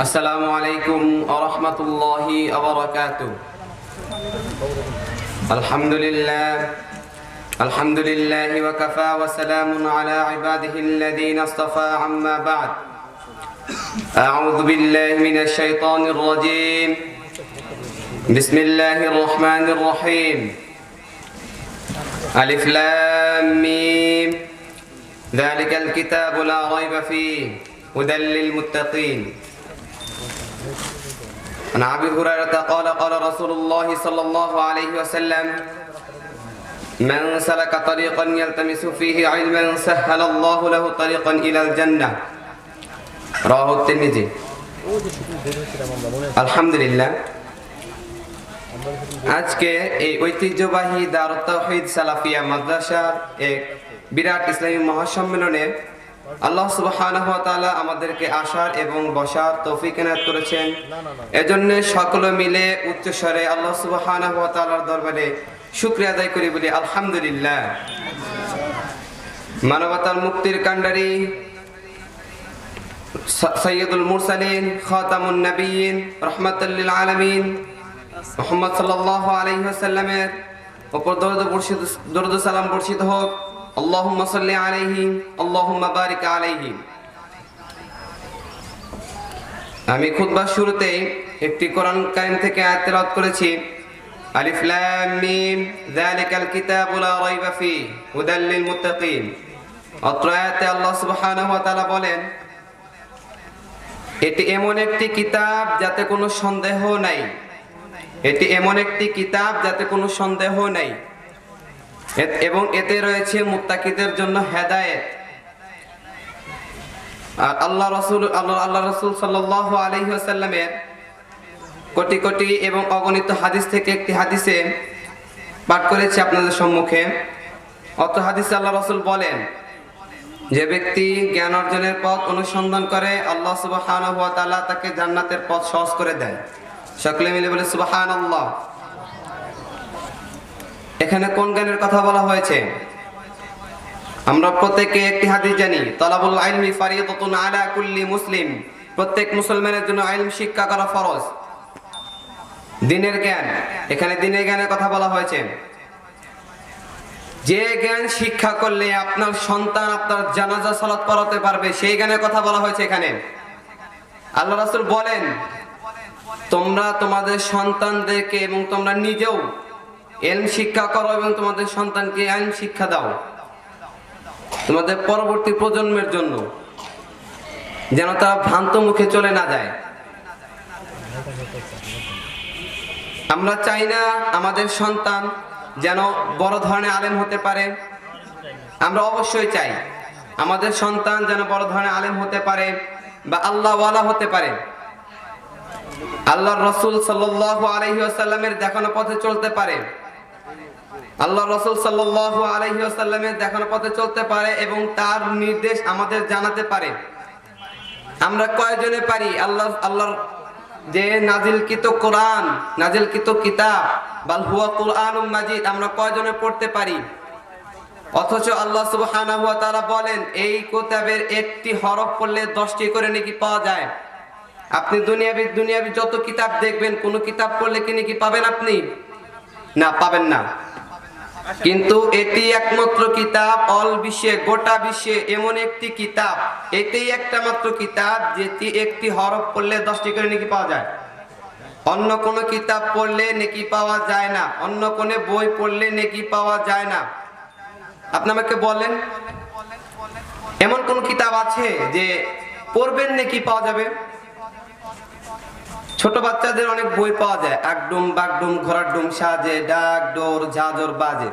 السلام عليكم ورحمة الله وبركاته الحمد لله الحمد لله وكفى وسلام على عباده الذين اصطفى عما بعد أعوذ بالله من الشيطان الرجيم بسم الله الرحمن الرحيم ألف لام ميم ذلك الكتاب لا ريب فيه هدى للمتقين عن ابي هريره قال قال رسول الله صلى الله عليه وسلم من سلك طريقا يلتمس فيه علما سهل الله له طريقا الى الجنه رواه الترمذي আলহামদুলিল্লাহ আজকে এই ঐতিহ্যবাহী দারুত তাওহীদ সালাফিয়া মাদ্রাসার এক বিরাট ইসলামী মহাসম্মেলনে আল্লাহ তাআলা আমাদেরকে আসার এবং বসার তৌফিক এনায়েত করেছেন। এজন্য সকলে মিলে উচ্চ স্বরে আল্লাহ তাআলার দরবারে শুকরিয়া আদায় করি বলি, আলহামদুলিল্লাহ। মানবতার মুক্তির কাণ্ডারি সৈয়দুল মুরসালিন, খাতামুন নবীন রহমাতুল্লিল আলামিন, মোহাম্মদ সাল্লাল্লাহু আলাইহি ওয়াসাল্লামের উপর দরুদ বর্ষিত দরুদ সালাম বর্ষিত হোক। আলাইহি, আল্লাহুম্মা বারিক আলাইহি। আমি খুতবার শুরুতেই একটি কোরআন কারিম থেকে আয়াত করেছি। বলেন, এটি এমন একটি কিতাব যাতে কোনো সন্দেহ নাই। এটি এমন একটি কিতাব যাতে কোনো সন্দেহ নাই। এবং এতে রয়েছে মুত্তাকিদের জন্য হেদায়েত। আর আল্লাহ রসুল আল্লাহ আল্লাহ রসুল সাল্লাহ আলহিহাসাল্লামের কোটি কোটি এবং অগণিত হাদিস থেকে একটি হাদিসে পাঠ করেছি আপনাদের সম্মুখে। অত হাদিসে আল্লাহ রসুল বলেন, যে ব্যক্তি জ্ঞান অর্জনের পথ অনুসন্ধান করে, আল্লাহ তাআলা তাকে জান্নাতের পথ সহজ করে দেন। সকলে মিলে বলে, সুবহানাল্লাহ। এখানে কোন জ্ঞানের কথা বলা হয়েছে? আমরা প্রত্যেকে একটি হাদিস জানি, তালাবুল ইলমি ফারিদাতুন আলা কুল্লি মুসলিম। প্রত্যেক মুসলমানের জন্য ইলম শিক্ষা করা ফরজ। দিনের জ্ঞান, এখানে দিনের জ্ঞানের কথা বলা হয়েছে। যে জ্ঞান শিক্ষা করলে আপনার সন্তান আপনার জানাজা সালাত পড়াতে পারবে, সেই জ্ঞানের কথা বলা হয়েছে এখানে। আল্লাহ রাসূল বলেন, তোমরা তোমাদের সন্তানদেরকে এবং তোমরা নিজেও এলম শিক্ষা করো এবং তোমাদের সন্তানকে আইন শিক্ষা দাও। তোমাদের পরবর্তী প্রজন্মের জন্য যেন তারা ভ্রান্ত মুখে চলে না যায়। আমরা চাই না আমাদের সন্তান যেন বড় ধরনের আলেম হতে পারে। আমরা অবশ্যই চাই আমাদের সন্তান যেন বড় ধরনের আলেম হতে পারে বা আল্লাহওয়ালা হতে পারে। আল্লাহ রসুল সাল্লাহ আলহিহাসাল্লামের দেখানো পথে চলতে পারে। আল্লাহ রসুল সাল্লাহ আলহিহাসাল্লামের দেখানো পথে চলতে পারে এবং তার নির্দেশ আমাদের জানাতে পারে। আমরা কয়জনে পারি? আল্লাহ, আল্লাহর যে নাজিলকৃত কোরআন, নাজিলকৃত কিতাব, বাল হুয়া কোরআন মাজিদ, আমরা কয়জনে পড়তে পারি? অথচ আল্লাহ সুবহানাহু ওয়া তাআলা বলেন, এই কিতাবের একটি হরফ পড়লে 10টি করে নাকি পাওয়া যায়। আপনি দুনিয়াবি দুনিয়াবি যত কিতাব দেখবেন, কোন কিতাব পড়লে কি নাকি পাবেন আপনি? না, পাবেন না। কিন্তু এটি একমাত্র কিতাব, অল বিশ্বে, গোটা বিশ্বে এমন একটি কিতাব। এটি একটা মাত্র কিতাব, যেটি একটি হরফ পড়লে দশটি করে নাকি পাওয়া যায়। অন্য কোন কিতাব পড়লে নেকি পাওয়া যায় না। অন্য কোন বই পড়লে নেকি পাওয়া যায় না। আপনি আমাকে বলেন, এমন কোন কিতাব আছে যে পড়বেন নেকি পাওয়া যাবে? ছোট বাচ্চাদের অনেক বই পাওয়া যায়। একডুম, বাগডুম ঘোড়ার ডুম সাজে, ডাক, ডোর, ঝাঁঝর, বাজে।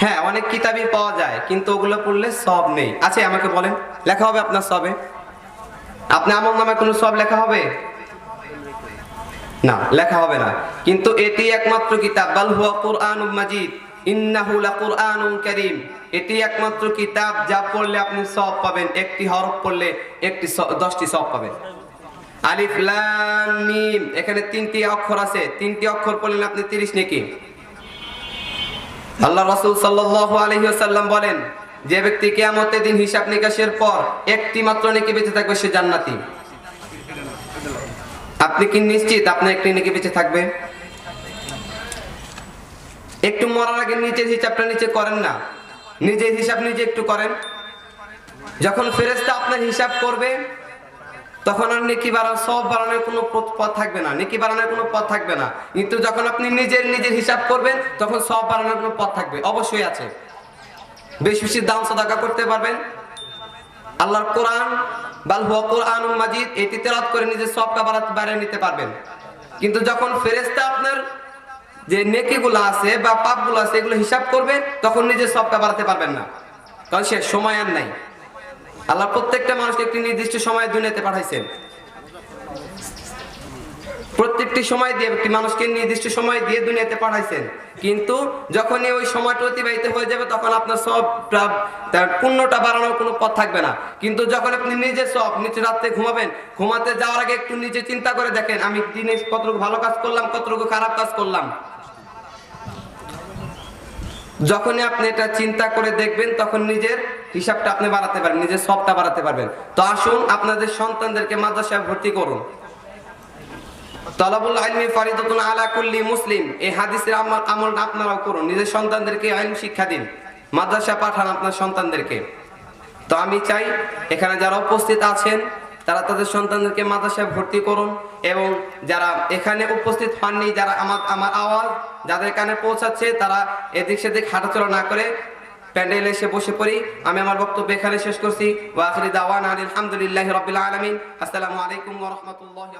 হ্যাঁ অনেক কিতাবই পাওয়া যায়, কিন্তু ওগুলো পড়লে সব নেই। আছে আমাকে বলেন, লেখা হবে আপনার সবে? আপনি আমল নামে কোনো সব লেখা হবে? না, লেখা হবে না। কিন্তু এটি একমাত্র কিতাব। বাল হুয়া কুরআন মাজিদ। ইন্নাহু লাকুরআনুন কারীম। এটি একমাত্র কিতাব, যা পড়লে আপনি সব পাবেন। একটি হরফ পড়লে একটি দশটি সব পাবেন। আলিফ লাম মিম। এখানে তিনটি অক্ষর আছে। তিনটি অক্ষর পড়লেন আপনি 30 নেকি? আল্লাহ রাসূল সাল্লাল্লাহু আলাইহি বলেন, যে ব্যক্তি কিয়ামতের দিন হিসাব নিকাশের পর একটি মাত্র নেকি বেঁচে থাকবে, সে জান্নাতি। আপনি কি নিশ্চিত আপনার একটি নেকি বেঁচে থাকবে? একটু মরার আগে নিজের হিসাবটা নিচে করেন না। নিজের হিসাব নিজে একটু করেন। যখন ফেরেস্তা আপনার হিসাব করবে তখন আর নেকি বাড়ানো সব বাড়ানোর কোনো পথ থাকবে না, নেকি বাড়ানোর কোনো পথ থাকবে না। কিন্তু যখন আপনি নিজের নিজের হিসাব করবেন, তখন সব বাড়ানোর কোনো পথ থাকবে, অবশ্যই আছে। বেশি বেশি দাম সদাকা করতে পারবেন। আল্লাহর কোরআন, বাল হুয়া কোরআন মাজিদ, এটি তেলাত করে নিজের সবটা বাড়াতে বাইরে নিতে পারবেন। কিন্তু যখন ফেরেস্তা আপনার যে নেকিগুলো আছে বা পাপগুলো আছে, এগুলো হিসাব করবে তখন নিজের সবটা বাড়াতে পারবেন না। কারণ সে সময় আর নাই। আল্লাহ প্রত্যেকটা মানুষকে একটি নির্দিষ্ট সময় দুনিয়াতে পাঠাইছেন। প্রত্যেকটি সময় দিয়ে একটি মানুষকে নির্দিষ্ট সময় দিয়ে দুনিয়াতে পাঠাইছেন। কিন্তু যখনই ওই সময়টা অতিবাহিত হয়ে যাবে, তখন আপনার সব তার পুণ্যটা বাড়ানোর কোনো পথ থাকবে না। কিন্তু যখন আপনি নিজে সব নিচে রাত্রে ঘুমাবেন, ঘুমাতে যাওয়ার আগে একটু নিজে চিন্তা করে দেখেন, আমি দিনে কতটুকু ভালো কাজ করলাম, কতটুকু খারাপ কাজ করলাম। যখনই আপনি এটা চিন্তা করে দেখবেন, তখন নিজের হিসাবটা আপনি বাড়াতে পারবেন, নিজের সবটা বাড়াতে পারবেন। তো আসুন আপনাদের সন্তানদেরকে মাদ্রাসায় ভর্তি করুন। আলা মুসলিম, এই হাদিসের আমল আপনারাও করুন, নিজের সন্তানদেরকে আইন শিক্ষা দিন মাদ্রাসা পাঠান আপনার সন্তানদেরকে। তো আমি চাই এখানে যারা উপস্থিত আছেন তারা তাদের সন্তানদেরকে মাদ্রাসায় ভর্তি করুন এবং যারা এখানে উপস্থিত হননি, যারা আমার আমার আওয়াজ যাদের কানে পৌঁছাচ্ছে, তারা এদিক সেদিক হাঁটাচলা না করে প্যান্ডেলে এসে বসে পড়ি। আমি আমার বক্তব্য এখানে শেষ করছি। ওয়াখরি দাওয়ান আলহামদুলিল্লাহ রবিল আলমিন। আসসালামু আলাইকুম রহমতুল্লাহ